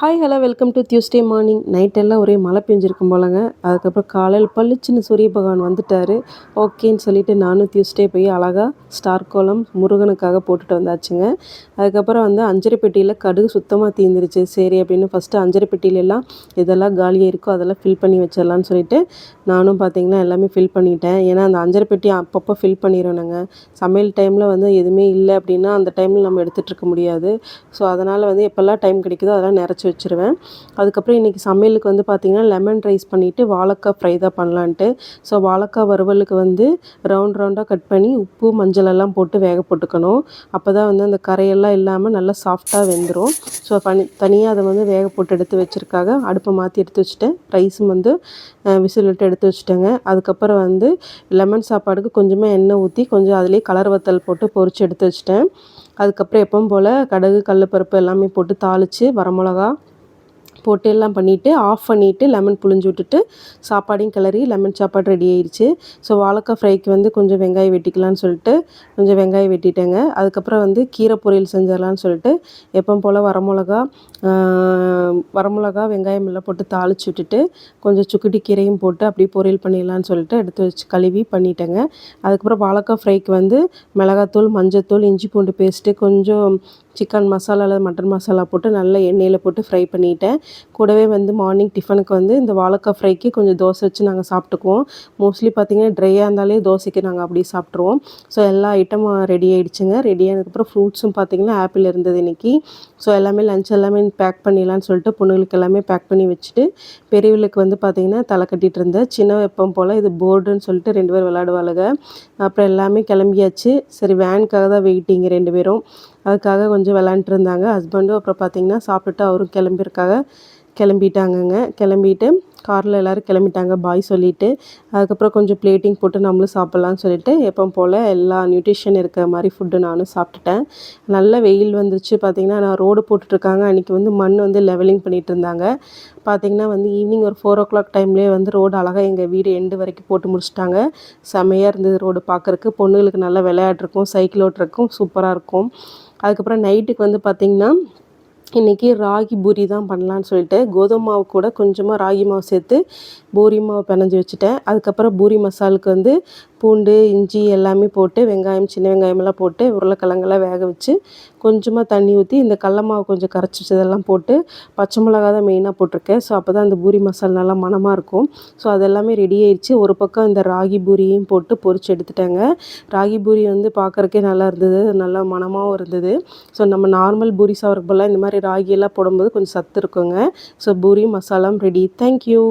Hi hello welcome to Tuesday morning நைட்டெல்லாம் ஒரே மழை பெஞ்சிருக்கும் போலங்க. அதுக்கப்புறம் காலையில் பளிச்சுன்னு சூரிய பகவான் வந்துட்டார். ஓகேன்னு சொல்லிவிட்டு நானும் டியூஸ்டே போய் அழகாக ஸ்டார் கோலம் முருகனுக்காக போட்டுட்டு வந்தாச்சுங்க. அதுக்கப்புறம் வந்து அஞ்சரை பெட்டியில் கடுகு சுத்தமாக தீந்துருச்சு. சரி அப்படின்னு ஃபஸ்ட்டு அஞ்சரை பெட்டியிலெல்லாம் இதெல்லாம் காலியாக இருக்கோ அதெல்லாம் ஃபில் பண்ணி வச்சிடலான்னு சொல்லிட்டு நானும் பார்த்தீங்கன்னா எல்லாமே ஃபில் பண்ணிட்டேன். ஏன்னா அந்த அஞ்சரை பெட்டி அப்பப்போ ஃபில் பண்ணிடணுங்க. சமையல் டைமில் வந்து எதுவுமே இல்லை அப்படின்னா அந்த டைமில் நம்ம எடுத்துகிட்டு இருக்க முடியாது. ஸோ அதனால் வந்து எப்போல்லாம் டைம் கிடைக்குதோ அதெல்லாம் நிறச்சி வச்சுருவேன். அதுக்கப்புறம் இன்றைக்கி சமையலுக்கு வந்து பார்த்திங்கன்னா லெமன் ரைஸ் பண்ணிவிட்டு வாழைக்காய் ஃப்ரை தான் பண்ணலான்ட்டு. ஸோ வாழைக்காய் வறுவலுக்கு வந்து ரவுண்ட் ரவுண்டாக கட் பண்ணி உப்பு மஞ்சள் எல்லாம் போட்டு வேக போட்டுக்கணும். அப்போ தான் வந்து அந்த கரையெல்லாம் இல்லாமல் நல்லா சாஃப்டாக வெந்துடும் ஸோ பண்ணி தனியாக அதை வந்து வேக போட்டு எடுத்து வச்சுருக்காங்க. அடுப்பை மாற்றி எடுத்து வச்சுட்டேன். ரைஸும் வந்து விசில் விட்டு எடுத்து வச்சுட்டேங்க. அதுக்கப்புறம் வந்து லெமன் சாப்பாடுக்கு கொஞ்சமாக எண்ணெய் ஊற்றி கொஞ்சம் அதிலே கலர் வத்தல் போட்டு பொறிச்சு எடுத்து வச்சுட்டேன். அதுக்கப்புறம் எப்பவும் போல் கடுகு கடலப்பருப்பு எல்லாமே போட்டு தாளித்து வரமிளகா போட்டு எல்லாம் பண்ணிவிட்டு ஆஃப் பண்ணிவிட்டு லெமன் புழிஞ்சு விட்டுட்டு சாப்பாடையும் கிளறி லெமன் சாப்பாடு ரெடி ஆயிடுச்சு ஸோ வாழைக்காய் ஃப்ரைக்கு வந்து கொஞ்சம் வெங்காயம் வெட்டிக்கலான்னு சொல்லிட்டு கொஞ்சம் வெங்காயம் வெட்டிட்டேங்க. அதுக்கப்புறம் வந்து கீரை பொரியல் செஞ்சிடலான்னு சொல்லிட்டு எப்போ போல் வரமிளகா வரமிளகா வெங்காயம் எல்லாம் போட்டு தாளித்து விட்டுட்டு கொஞ்சம் சுக்குட்டி கீரையும் போட்டு அப்படியே பொரியல் பண்ணிடலான்னு சொல்லிட்டு எடுத்து வச்சு கழுவி பண்ணிட்டேங்க. அதுக்கப்புறம் வாழைக்காய் ஃப்ரைக்கு வந்து மிளகாத்தூள் மஞ்சத்தூள் இஞ்சி பூண்டு பேஸ்ட்டு கொஞ்சம் சிக்கன் மசாலா அல்லது மட்டன் மசாலா போட்டு நல்லா எண்ணெயில் போட்டு ஃப்ரை பண்ணிட்டேன். கூடவே வந்து மார்னிங் டிஃபனுக்கு வந்து இந்த வாழைக்காய் ஃப்ரைக்கு கொஞ்சம் தோசை வச்சு நாங்கள் சாப்பிட்டுக்குவோம். மோஸ்ட்லி பார்த்திங்கன்னா ட்ரையாக இருந்தாலே தோசைக்கு நாங்கள் அப்படியே சாப்பிட்ருவோம் ஸோ எல்லா ஐட்டமும் ரெடி ஆகிடுச்சுங்க ரெடி ஆனதுக்கப்புறம் ஃப்ரூட்ஸும் பார்த்திங்கன்னா ஆப்பிள் இருந்தது இன்றைக்கி ஸோ எல்லாமே லஞ்ச் எல்லாமே பேக் பண்ணிடலான்னு சொல்லிட்டு பொண்ணுங்களுக்கு எல்லாமே பேக் பண்ணி வச்சுட்டு பெரியவளுக்கு வந்து பார்த்திங்கன்னா தலை கட்டிகிட்டு இருந்தேன். சின்ன வெப்பம் போல் இது போர்டுன்னு சொல்லிட்டு ரெண்டு பேர் விளாடுவாளுங்க அப்புறம் எல்லாமே கிளம்பியாச்சு. சரி வேனுக்காக தான் வெயிட்டிங்க ரெண்டு பேரும். அதுக்காக கொஞ்சம் விளாண்டுட்டு இருந்தாங்க. ஹஸ்பண்டும் அப்புறம் பார்த்திங்கன்னா சாப்பிட்டுட்டு அவரும் கிளம்பியிருக்காங்க. கிளம்பிட்டாங்கங்க. கிளம்பிட்டு காரில் எல்லோரும் கிளம்பிட்டாங்க பாய் சொல்லிவிட்டு அதுக்கப்புறம் கொஞ்சம் பிளேட்டிங் போட்டு நம்மளும் சாப்பிட்லான்னு சொல்லிட்டு எப்போ போல் எல்லா நியூட்ரிஷன் இருக்கிற மாதிரி ஃபுட்டு நானும் சாப்பிட்டுட்டேன். நல்ல வெயில் வந்துருச்சு. பார்த்திங்கன்னா நான் ரோடு போட்டுட்ருக்காங்க. அன்றைக்கி வந்து மண் வந்து லெவலிங் பண்ணிகிட்டு இருந்தாங்க. பார்த்திங்கன்னா வந்து ஈவினிங் ஒரு ஃபோர் ஓ கிளாக் டைம்லேயே வந்து ரோடு அழகாக எங்கள் வீடு எண்டு வரைக்கும் போட்டு முடிச்சிட்டாங்க. செமையாக இருந்தது ரோடு பார்க்குறக்கு பொண்ணுங்களுக்கு நல்லா விளையாட்ருக்கும் சைக்கிள் ஓட்டுறக்கும் சூப்பராக இருக்கும். அதுக்கப்புறம் நைட்டுக்கு வந்து பார்த்திங்கன்னா இன்றைக்கி ராகி பூரி தான் பண்ணலான்னு சொல்லிட்டு கோதுமை மாவு கூட கொஞ்சமாக ராகி மாவு சேர்த்து பூரி மாவு பினஞ்சி வச்சுட்டேன். அதுக்கப்புறம் பூரி மசாலுக்கு வந்து பூண்டு இஞ்சி எல்லாமே போட்டு வெங்காயம் சின்ன வெங்காயமெல்லாம் போட்டு உருளைக்கிழங்கெல்லாம் வேக வச்சு கொஞ்சமாக தண்ணி ஊற்றி இந்த கடல மாவு கொஞ்சம் கரைச்சி வச்சதெல்லாம் போட்டு பச்சை மிளகா தான் மெயினாக போட்டிருக்கேன். ஸோ அப்போ தான் அந்த பூரி மசாலா நல்லா மணமாக இருக்கும். ஸோ அதெல்லாமே ரெடி ஆயிடுச்சு. ஒரு பக்கம் இந்த ராகி பூரியும் போட்டு பொரிச்சு எடுத்துட்டேங்க. ராகி பூரி வந்து பார்க்குறக்கே நல்லா இருந்தது. நல்லா மணமாகவும் இருந்தது. ஸோ நம்ம நார்மல் பூரி சாப்பிட்றப்பெல்லாம் இந்த மாதிரி மாதிரி ராகியெல்லாம் போடும்போது கொஞ்சம் சத்து இருக்குங்க. ஸோ பூரி மசாலாம் ரெடி தேங்க்யூ